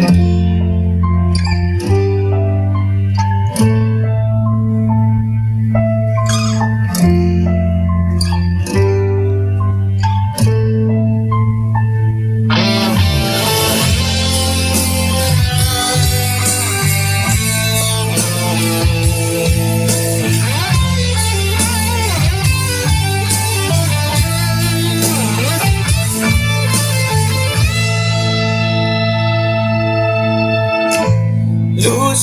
รู้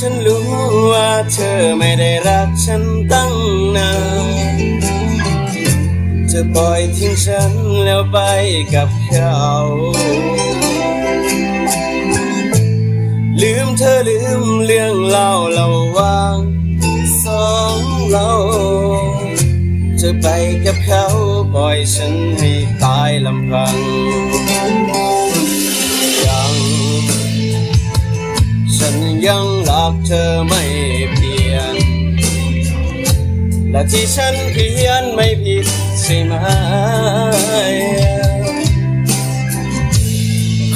ฉันรู้ว่าเธอไม่ได้รักฉันตั้งนานจะปล่อยทิ้งฉันแล้วไปกับเขาลืมเธอลืมเรื่องเล่าเราวางสองเราจะไปกับเขาปล่อยฉันให้ตายลำพังยัง ยังรักเธอไม่เปลี่ยน และที่ฉันเพียนไม่ผิดใช่ไหม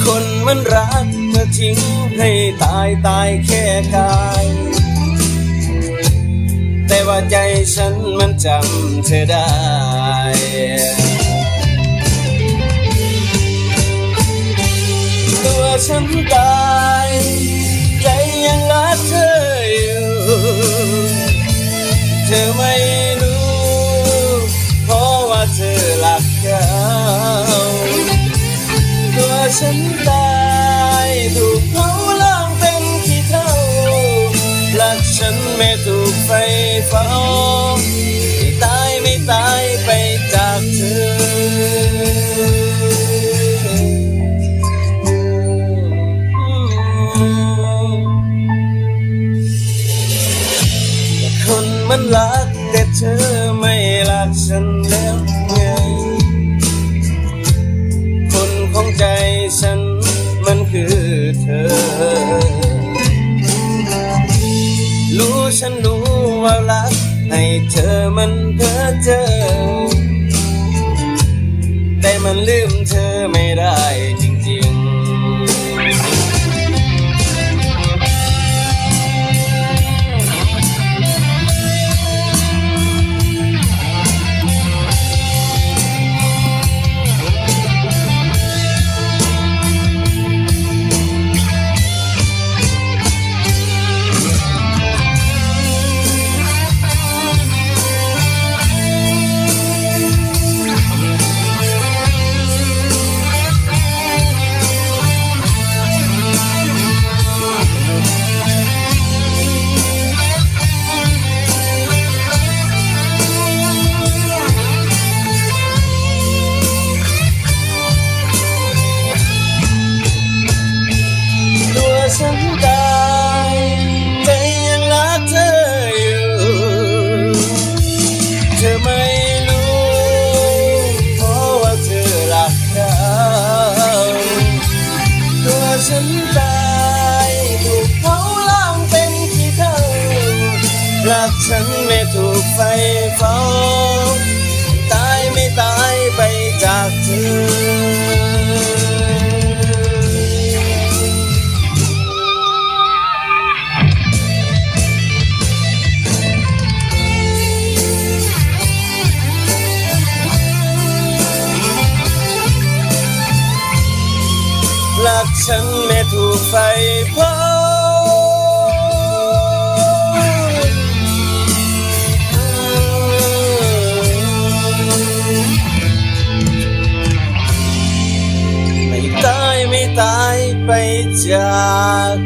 คนมันรักเธอทิ้งให้ตายตายแค่กาย แต่ว่าใจฉันมันจำเธอได้ตัวฉันตายาตัวฉันตายถูกเผาล่างเป็นขี้เท่ารักฉันไม่ถูกไฟเฝ้าไม่ตายไม่ตายไปจากเธอคนมันรักแต่เธอไม่รักฉัน ธอ แต่มันลืมเธอไม่ได้ ฉันตายถูกเผาล่างเป็นที่เท่ารักฉันไม่ถูกไฟเฝ้า กฉันไม่ถูกไฟเผาไม่ตายไม่ตายไปจาก